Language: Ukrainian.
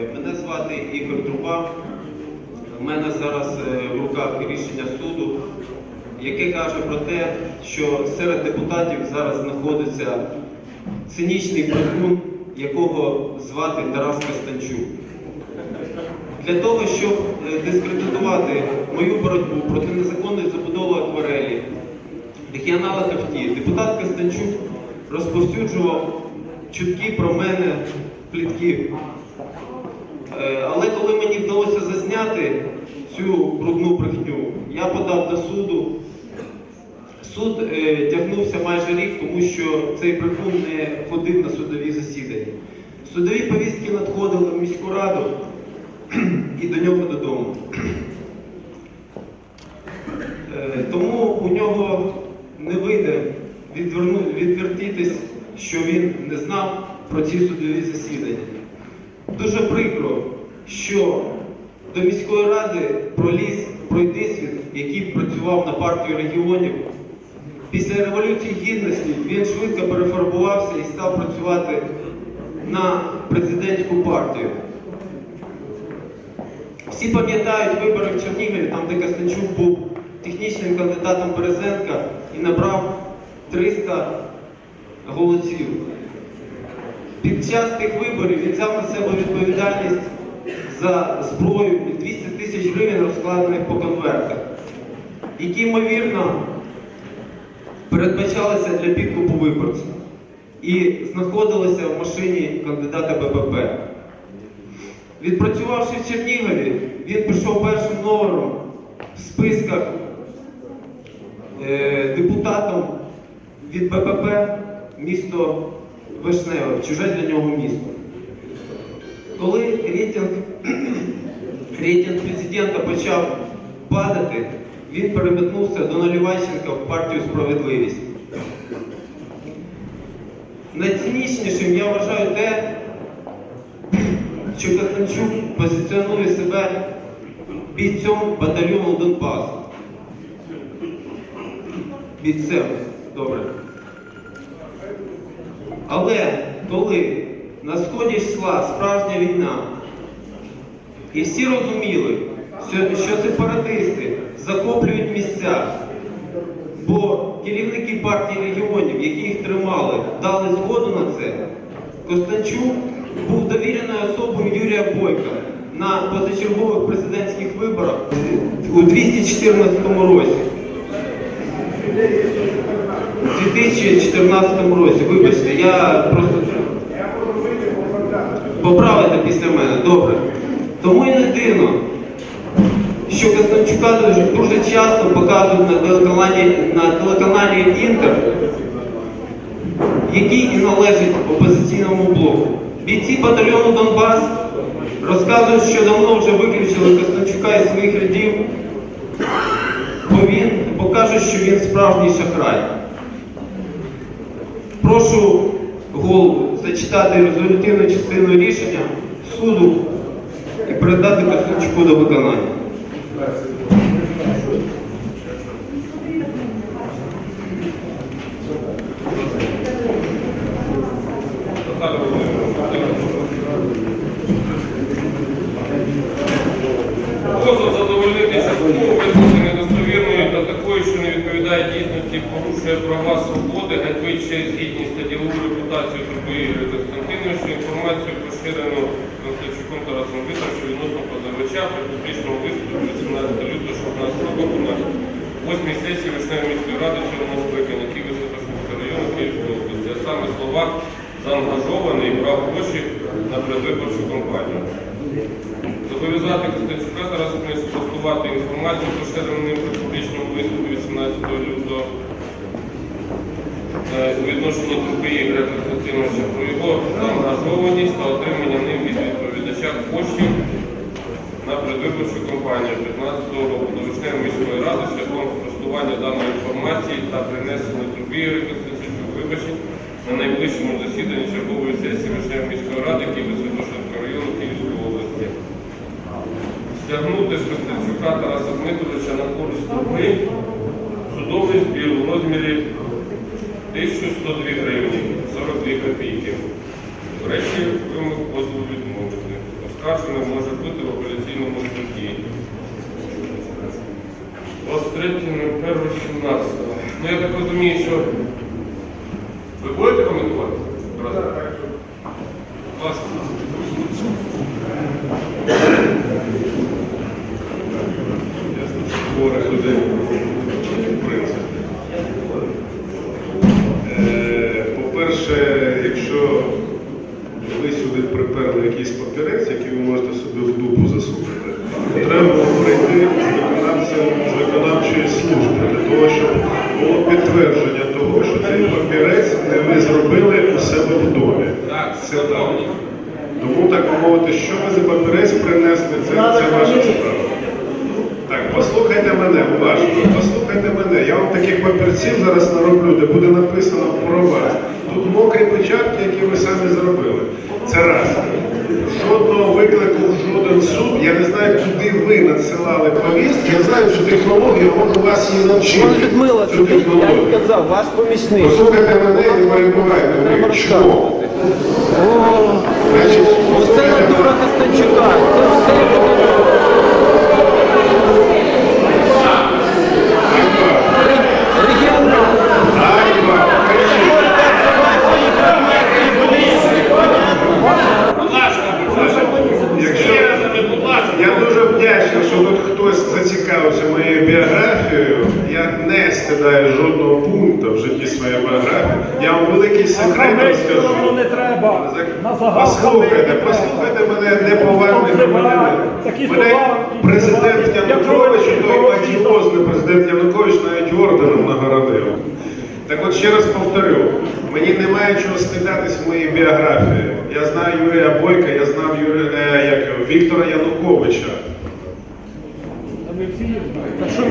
Е, Мене звати Ігор Труба. У мене зараз е, в руках рішення суду, яке каже про те, що серед депутатів зараз знаходиться цинічний брехун, якого звати Тарас Кастанчук. Для того, щоб е, дискредитувати мою боротьбу проти незаконної забудови акварелі, регіонала Тафті, депутат Кастанчук розповсюджував чутки про мене плітки. Е, Але коли мені вдалося зазняти цю брудну брехню, я подав до суду. Суд е, тягнувся майже рік, тому що цей брехун не ходив на судові засідання. Судові повістки надходили в міську раду і до нього додому. Е, Тому у нього не вийде відвертітись, що він не знав про ці судові засідання. Дуже прикро, що до міської ради проліз пройдисвіт, який працював на партію регіонів. Після Революції Гідності він швидко перефарбувався і став працювати на президентську партію. Всі пам'ятають вибори в Чернігові, там де Костянчук був технічним кандидатом Березенка і набрав 300 голосів. Під час тих виборів він взяв на себе відповідальність за зброю і 200 тисяч гривень розкладених по конвертах, які, ймовірно, передбачалися для підкупу виборців і знаходилися в машині кандидата БПП. Відпрацювавши в Чернігові, він пішов першим номером в списках е, депутатом від БПП місто Вишневе, чуже для нього місто. Коли рейтинг, рейтинг президента почав падати, він переметнувся до Наливайченка в партію Справедливість. Найцинічнішим я вважаю те, що Костанчук позиціонує себе бійцем батальйону Донбас. Бійцем, добре. Але коли на сході йшла справжня війна, і всі розуміли, що, сепаратисти захоплюють місця, бо керівники партії регіонів, які їх тримали, дали згоду на це, Костанчук був довіреною особою Юрія Бойка на позачергових президентських виборах у 214 році. У 2014 році, вибачте, я просто поправите після мене, добре. Тому і не дивно, що Костанчука дуже, часто показують на телеканалі, на телеканалі Інтер, який і належить опозиційному блоку. Бійці батальйону Донбас розказують, що давно вже виключили Костанчука із своїх рядів, бо він бо кажуть, що він справжній шахрай. Прошу голову зачитати резолютивну частину рішення суду і передати Костанчуку до виконання. Володимирівна. Інформацію поширену Константчуком Тарасом Вікторовичем відносно позивача при публічному виступі 18 лютого 16 року на 8 сесії Вишневої міської ради 7 скликання Києво-Святошинського району Київської області, а саме слова заангажований і брав гроші на предвиборчу кампанію. Зобов'язати Костянчука Тараса Михайловича спростувати інформацію, поширену ним при публічному виступі 18 лютого у відношенні Трупи Ігоря Константиновича про його заангажованість та отримання ним від відповідача коштів на предвиборчу кампанію 15 року до Вишневої міської ради шляхом спростування даної інформації та принесення Трупи Ігоря Константиновича вибачень на найближчому засіданні чергової сесії Вишневої міської ради Києво-Святошинського району Київської області. Стягнути з Костянчука Тараса Дмитровича на користь Трупи 1102 гривні 42 копійки. Врешті вимог позову відмовити, оскарженим може бути в апеляційному суді. 23.01.17. Ну я так розумію, що ви будете коментувати? Будь ласка. хворих людей, якщо ви сюди приперли якийсь папірець, який ви можете собі в дупу засунути, то треба було прийти з виконавцем з виконавчої служби для того, щоб було підтвердження того, що цей папірець не ви зробили у себе в домі. Так, Це так. Тому так мовити, що ви за папірець принесли, це, це ваша справа. Так, послухайте мене, уважно, послухайте мене. Я вам таких папірців зараз нароблю, де буде написано про вас. Тут мокрі печатки, які ви самі зробили. Це раз. Жодного виклику жоден суд. Я не знаю, куди ви надсилали повістки. Я знаю цю технологію, можу вас її навчити. Пан Людмила Цю сидить, я технологію. їм казав, ваш помічник. Послухайте мене і не перебувайте. Ви. Чому? О, Значить, оце натура Костанчука. Це оце я буду- регіонал. Ганьба, кричіть. Будь ласка, Якщо будь ласка. я дуже вдячний, що тут хтось зацікавився моєю біографією. Я не стидаю жодного в житті біографії. Я вам великий секрет розкажу. не треба. На загал Послухайте, послухайте мене неповажний Тобто такі Мене слова, президент Янукович, як той одіозний президент Янукович навіть орденом нагородив. Так от ще раз повторю, мені немає чого стидатись в моїй біографії. Я знаю Юрія Бойка, я знав Юрія, е, як, його, Віктора Януковича. Та ми всі їх знаємо.